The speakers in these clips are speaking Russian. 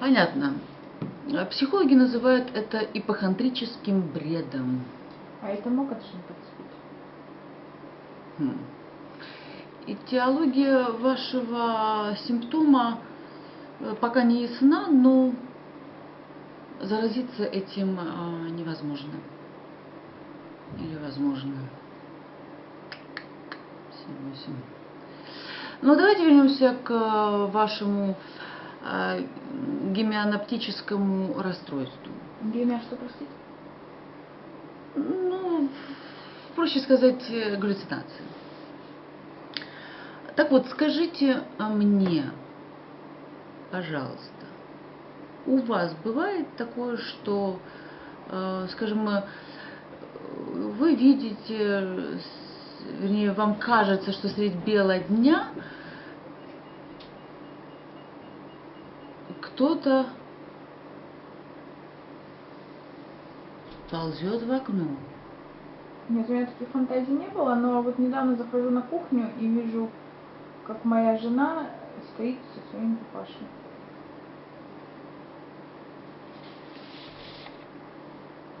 Понятно. А Психологи называют это ипохондрическим бредом. А это мог от чем подспить? М. Этиология вашего симптома э, пока не ясна, но заразиться этим а, невозможно. Или возможно. 7-8. Ну, давайте вернемся к э, вашему э, гемианоптическому расстройству. Гемия, что, простите? Ну, проще сказать, э, галлюцинации. Так вот, скажите а, мне, пожалуйста, у вас бывает такое, что, э, скажем, э, вы видите, вернее, вам кажется, что средь бела дня кто-то ползет в окно. Нет, у меня таких фантазий не было, но вот недавно захожу на кухню и вижу, как моя жена стоит со своим папашей.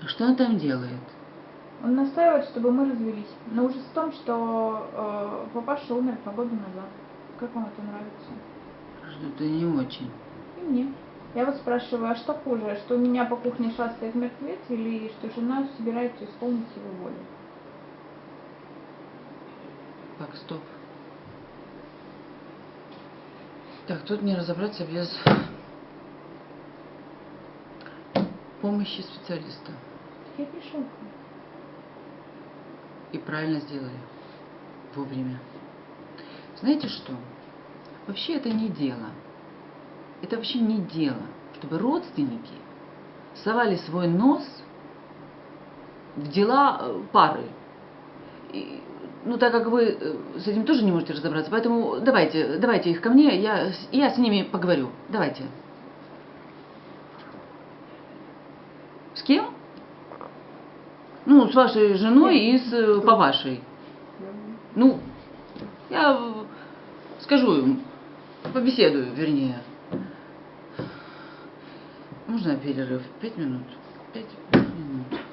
Что он там делает? Он настаивает, чтобы мы развелись. Но ужас в том, что э, папаша умер два года назад. Как вам это нравится? Что-то не очень. Мне. Я вот спрашиваю, а что хуже, что у меня по кухне шастает мертвец или что жена собирается исполнить его волю? Так, стоп. Так, тут не разобраться без помощи специалиста. Я вам. И правильно сделали. Вовремя. Знаете что? Вообще это не дело. Это вообще не дело, чтобы родственники совали свой нос в дела э, пары. И, ну, так как вы э, с этим тоже не можете разобраться, поэтому давайте, давайте их ко мне, я, я с ними поговорю. Давайте. С кем? Ну, с вашей женой и с э, папашей. Ну, я скажу им, побеседую, вернее. Можно перерыв? Пять минут? Пять минут.